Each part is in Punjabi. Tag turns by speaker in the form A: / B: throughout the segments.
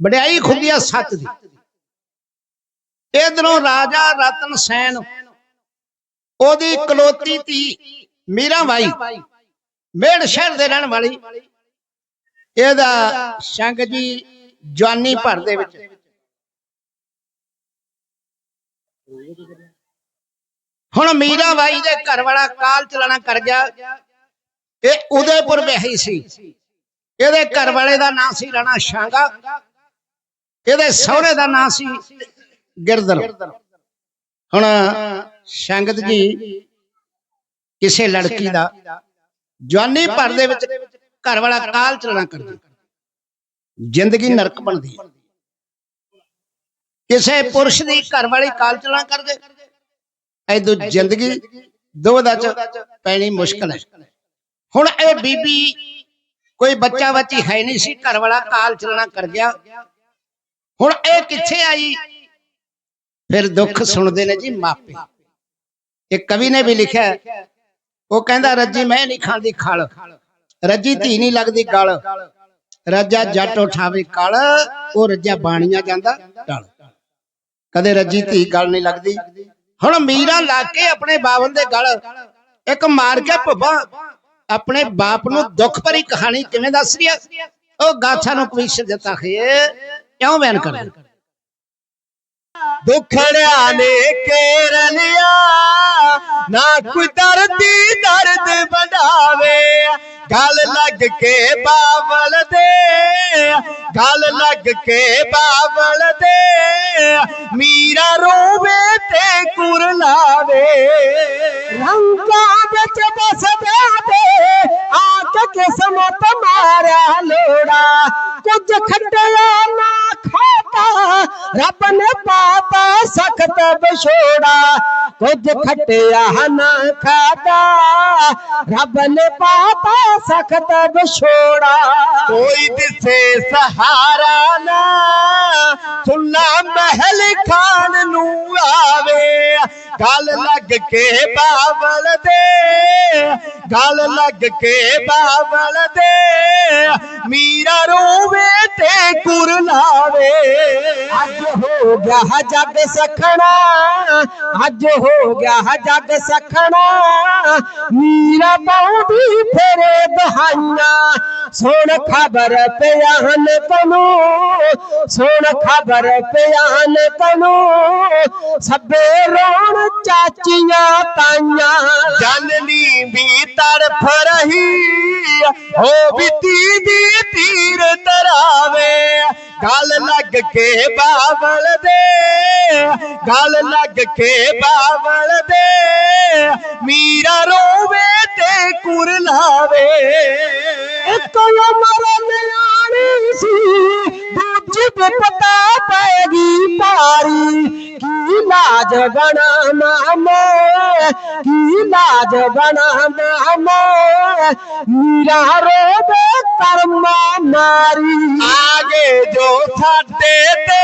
A: ਵਡਿਆਈ ਖੁੱਦੀ ਆ ਸੱਤ ਦੀ। ਇਧਰੋਂ ਰਾਜਾ ਰਤਨ ਸੈਨ, ਉਹਦੀ ਕਲੋਤੀ ਧੀ ਮੀਰਾ ਬਾਈ ਮੇੜ ਸ਼ਹਿਰ ਦੇ ਰਹਿਣ ਵਾਲੀ। ਇਹਦਾ ਸੰਗ ਜੀ ਜਵਾਨੀ ਭਰ ਦੇ ਵਿੱਚ। ਹੁਣ ਮੀਰਾ ਬਾਈ ਦੇ ਘਰ ਵਾਲਾ ਕਾਲ ਚਲਾਣਾ ਕਰ ਗਿਆ। ਇਹ ਉਦੈਪੁਰ ਵਿਆਹੀ ਸੀ। ਇਹਦੇ ਘਰ ਵਾਲੇ ਦਾ ਨਾਂ ਸੀ ਰਾਣਾ ਸ਼ਾਂਗਾ। ਇਹਦੇ ਸਹੁਰੇ ਦਾ ਨਾਂ ਸੀ ਗਿਰਦਲ। ਹੁਣ ਸੰਗਤ ਜੀ, ਕਿਸੇ ਲੜਕੀ ਦਾ ਜਵਾਨੀ ਭਰ ਦੇ ਵਿੱਚ ਘਰ ਵਾਲਾ ਕਾਲ ਚਲਾਣਾ ਕਰਦਾ। ਜ਼ਿੰਦਗੀ ਨਰਕ ਬਣਦੀ ਹੈ। ਕਿਸੇ ਪੁਰਸ਼ ਦੀ ਘਰ ਵਾਲੀ ਕਾਲ ਚਲਾਣਾ ਕਰ ਦੇ ਐਦੋ ਜ਼ਿੰਦਗੀ ਦੋਦਾ ਚ ਪੈਣੀ ਮੁਸ਼ਕਲ ਹੈ। ਹੁਣ ਇਹ ਬੀਬੀ ਕੋਈ ਬੱਚਾ ਬੱਚੀ ਹੈ ਨਹੀਂ ਸੀ ਘਰ ਵਾਲਾ ਕਾਲ ਚਲਾਣਾ ਕਰ ਗਿਆ। ਹੁਣ ਇਹ ਕਿੱਥੇ ਆਈ? ਫਿਰ ਦੁੱਖ ਸੁਣਦੇ ਨੇ ਜੀ ਮਾਪੇ। ਇੱਕ ਕਵੀ ਨੇ ਵੀ ਲਿਖਿਆ ਉਹ ਕਹਿੰਦਾ ਰੱਜੀ ਮੈਂ ਨਹੀਂ ਖਾਂਦੀ ਖਲ। ਰੱਜੀ ਧੀ ਨਹੀਂ ਲੱਗਦੀ ਗਲ। ਰੱਜਾ ਜੱਟ ਉਠਾਵੇ ਕਲ ਉਹ ਰੱਜਾ ਬਾਣੀਆਂ ਜਾਂਦਾ ਟਲ। ਕਦੇ ਰੱਜੀ ਧੀ ਗਲ ਨਹੀਂ ਲੱਗਦੀ। ਹੁਣ ਮੀਰਾ ਲਾ ਕੇ ਆਪਣੇ ਬਾਵਨ ਦੇ ਗਲ। ਇੱਕ ਮਾਰ ਕੇ ਭੁੱਬਾ ਆਪਣੇ ਬਾਪ ਨੂੰ ਦੁੱਖ ਭਰੀ ਕਹਾਣੀ ਕਿਵੇਂ ਦੱਸ ਰਹੀ ਉਹ ਗਾਥਾ ਨੂੰ ਕਵੀਸ਼ਰ ਦਿੱਤਾ ਖੇ ਕਿਉਂ ਬਿਆਨ ਕਰ
B: ਦੁਖੜਿਆ ਨੇ ਕੇਰ ਲਿਆ ਨਾ ਕੋਈ ਦਰਦੀ ਦਰਦ ਵਡਾਵੇ। ਗਲ ਲੱਗ ਕੇ ਬਾਵਲ ਦੇ। ਗਲ ਲੱਗ ਕੇ ਬਾਵਲ ਦੇ। ਮੀਰਾ ਰੋਵੇ ਤੇ ਕੁਰ ਲਾਵੇ। ਰੰਗਾਂ ਵਿੱਚ ਬਸਦਾ ਦੇ ਆ ਕੇ ਕਿਸਮਤ ਮਾਰਿਆ ਲੋੜਾ। ਕੁਝ ਖੱਟਿਆ ਨਾ ਖਾਤਾ ਰੱਬ ਨੇ ਪਾਤਾ ਸਖਤ ਵਿਛੋੜਾ ਕੁਝ ਖੱਟਿਆ ਹਨ ਖਾਤਾ। ਰੱਬ ਨੇ ਪਾਤਾ ਸਖਤ ਵਿਛੋੜਾ। ਕੋਈ ਦਿਸੇ ਸਹਾਰਾ ਨਾ ਸੁਨਾ ਮਹਿਲ ਖਾਨ ਨੂੰ ਆਵੇ। ਗੱਲ ਲੱਗ ਕੇ ਬਾਵਲ ਦੇ ਗਲ ਲੱਗ ਕੇ ਬਾਵਲ ਦੇ ਮੀਰਾ ਰੋਵੇ ਤੇ ਕੁਰ ਲਾਵੇ। ਅੱਜ ਹੋ ਗਿਆ ਜੱਗ ਸਖਣਾ, ਅੱਜ ਹੋ ਗਿਆ ਜੱਗ ਸਖਣਾ। ਮੀਰਾ ਪਾਉਂਦੀ ਫੇਰੇ ਦਹਾਈਆਂ ਸੁਣ ਖਬਰ ਪਿਆਨ ਤਨੂ, ਸੁਣ ਖਬਰ ਪਿਆਨ ਤਨੂ। ਸਭੇ ਰੋਣ ਚਾਚੀਆਂ ਤਾਈਆਂ ਜਨਨੀ ਵੀ ਤੜਫ ਰਹੀ ਹੋ ਬਿਤੀ ਦੀ ਤੀਰ ਤਰਾਵੇ। ਗਲ ਲੱਗ ਕੇ ਬਾਵਲ ਦੇ। ਗਲ ਲੱਗ ਕੇ ਬਾਵਲ ਦੇ। ਮੀਰਾ ਰੋਵੇ ਤੇ ਕੁਰ ਲਾਵੇ। ਇੱਕ ਉਮਰ ਨਿਆਣੀ ਸੀ। ਦੂਜੀ ਬਿਪਤਾ ਪੈ ਗਈ ਕੀ ਲਾਜ ਬਣਾ ਮੈਂ ਕੀ ਲਾਜ ਬਣਾ ਮੈਂ ਮੀਰਾ ਰੋਵੇ ਕਰਮਾ ਨਾਰੀ। ਆਗੇ ਜੋ ਸਾਡੇ ਤੇ,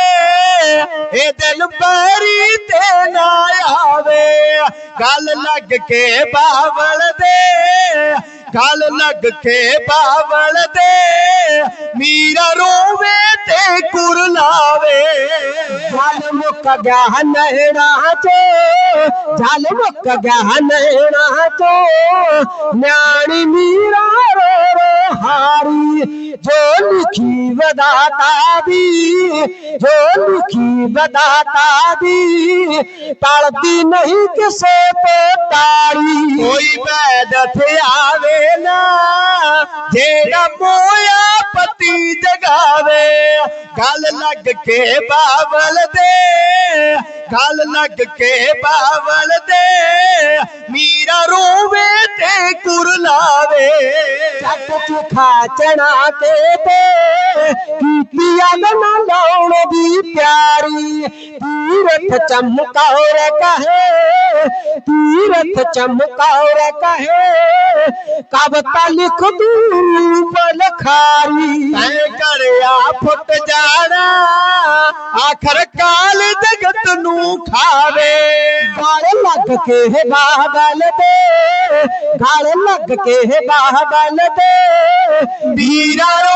B: ਇਹ ਦਿਲ ਬਰੀ ਤੇ ਨਾ ਆਵੇ। ਗੱਲ ਲੱਗ ਕੇ ਬਾਵਲ ਦੇ ਗੱਲ ਲੱਗ ਕੇ ਬਾਵਲ ਦੇ ਮੀਰਾ ਰੋਵੇ ਤੇ ਕੁਰ ਲਾਵੇ ਜਲ ਮੁੱਕ ਗਿਆ ਨਹਿਣਾ ਚੋ ਜਲ ਮੁੱਕ ਗਿਆ ਨਹਿਣਾ ਚੋ ਨਿਆਣੀ ਮੀਰਾ ਰੋ ਰੋ ਹਾਰੀ ਜੋ ਲਿਖੀ ਵਦਾਤਾ ਦੀ ਜੋ ਲਿਖੀ ਵਦਾਤਾ ਦੀ, ਟਲਦੀ ਨਹੀਂ ਕਿਸੇ ਤੇ ਤਾੜੀ ਕੋਈ ਬੈਦਤ ਆਵੇ ਨਾ, ਜਿਹੜਾ ਮੋਇਆ ਪਤੀ ਜਗਾਵੇ। ਗੱਲ ਲੱਗ ਕੇ ਬਾਵਲ ਦੇ। ਗੱਲ ਲੱਗ ਕੇ ਬਾਵਲ ਦੇ। ਮੀਰਾ ਰੋਵੇ ਤੇ ਕੁਰਲਾਵੇ ਲਾਵੇ। ਜੱਟ ਚੁਖਾ ਚਣਾ ਕੇ ਤੇ। ਕੀਤੀ ਅਗਨ ਲਾਉਣ ਦੀ ਪਿਆਰੀ ਤੀਰਥ ਚਮਕੌਰ ਕਹੇ ਤੀਰਥ ਚਮਕੌਰ ਕਹੇ ਕਵਤਾ ਲਿਖ ਦੂੰ ਬਲਖਾਰੀ ਤੈ ਕਰਿਆ ਫੁੱਟ ਜਾਣਾ ਆਖਰ ਕਾਲ ਜਗਤ ਨੂੰ ਖਾਵੇ ਗਲ ਲੱਗ ਕੇ ਬਾਗਲ ਦੇ ਗਲ ਲੱਗ ਕੇ ਬਾਗਲ ਦੇ ਵੀਰਾ ਰੋਵੇ ਤੇ ਕੁਰ ਲਾਵੇ